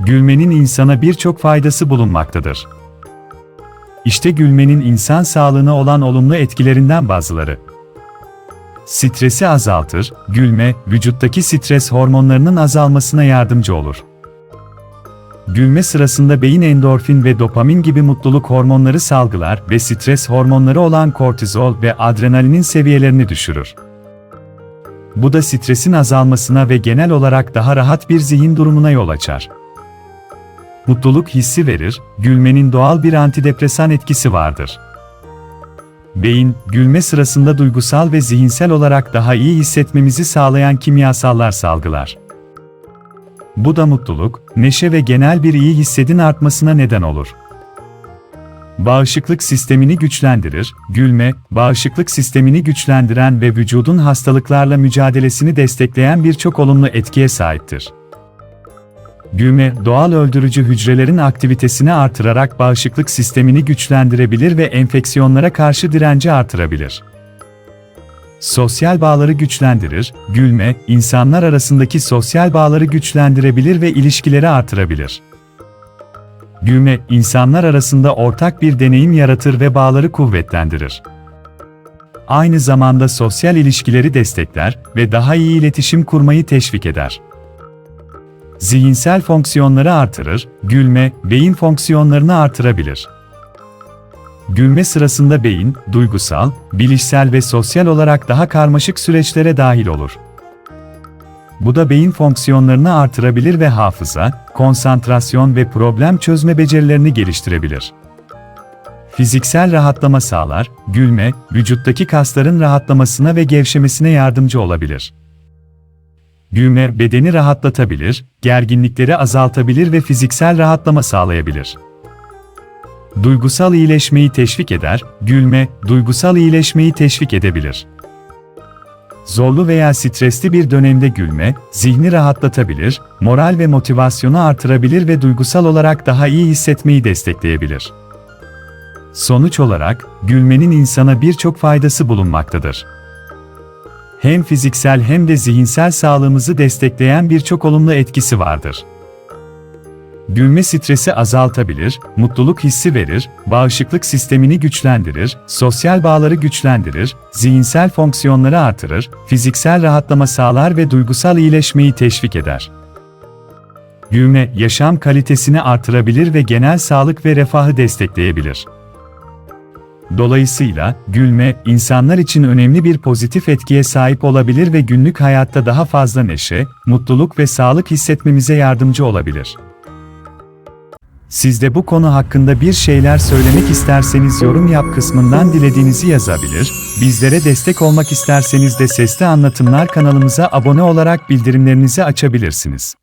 Gülmenin insana birçok faydası bulunmaktadır. İşte gülmenin insan sağlığına olan olumlu etkilerinden bazıları. Stresi azaltır, gülme, vücuttaki stres hormonlarının azalmasına yardımcı olur. Gülme sırasında beyin endorfin ve dopamin gibi mutluluk hormonları salgılar ve stres hormonları olan kortizol ve adrenalinin seviyelerini düşürür. Bu da stresin azalmasına ve genel olarak daha rahat bir zihin durumuna yol açar. Mutluluk hissi verir, gülmenin doğal bir antidepresan etkisi vardır. Beyin, gülme sırasında duygusal ve zihinsel olarak daha iyi hissetmemizi sağlayan kimyasallar salgılar. Bu da mutluluk, neşe ve genel bir iyi hissedin artmasına neden olur. Bağışıklık sistemini güçlendirir, gülme, bağışıklık sistemini güçlendiren ve vücudun hastalıklarla mücadelesini destekleyen birçok olumlu etkiye sahiptir. Gülme, doğal öldürücü hücrelerin aktivitesini artırarak bağışıklık sistemini güçlendirebilir ve enfeksiyonlara karşı direnci artırabilir. Sosyal bağları güçlendirir, gülme, insanlar arasındaki sosyal bağları güçlendirebilir ve ilişkileri artırabilir. Gülme, insanlar arasında ortak bir deneyim yaratır ve bağları kuvvetlendirir. Aynı zamanda sosyal ilişkileri destekler ve daha iyi iletişim kurmayı teşvik eder. Zihinsel fonksiyonları artırır, gülme, beyin fonksiyonlarını artırabilir. Gülme sırasında beyin, duygusal, bilişsel ve sosyal olarak daha karmaşık süreçlere dahil olur. Bu da beyin fonksiyonlarını artırabilir ve hafıza, konsantrasyon ve problem çözme becerilerini geliştirebilir. Fiziksel rahatlama sağlar, gülme, vücuttaki kasların rahatlamasına ve gevşemesine yardımcı olabilir. Gülme bedeni rahatlatabilir, gerginlikleri azaltabilir ve fiziksel rahatlama sağlayabilir. Duygusal iyileşmeyi teşvik eder, gülme, duygusal iyileşmeyi teşvik edebilir. Zorlu veya stresli bir dönemde gülme, zihni rahatlatabilir, moral ve motivasyonu artırabilir ve duygusal olarak daha iyi hissetmeyi destekleyebilir. Sonuç olarak, gülmenin insana birçok faydası bulunmaktadır. Hem fiziksel hem de zihinsel sağlığımızı destekleyen birçok olumlu etkisi vardır. Gülme stresi azaltabilir, mutluluk hissi verir, bağışıklık sistemini güçlendirir, sosyal bağları güçlendirir, zihinsel fonksiyonları artırır, fiziksel rahatlama sağlar ve duygusal iyileşmeyi teşvik eder. Gülme, yaşam kalitesini artırabilir ve genel sağlık ve refahı destekleyebilir. Dolayısıyla, gülme, insanlar için önemli bir pozitif etkiye sahip olabilir ve günlük hayatta daha fazla neşe, mutluluk ve sağlık hissetmemize yardımcı olabilir. Siz de bu konu hakkında bir şeyler söylemek isterseniz yorum yap kısmından dilediğinizi yazabilir, bizlere destek olmak isterseniz de Sesli Anlatımlar kanalımıza abone olarak bildirimlerinizi açabilirsiniz.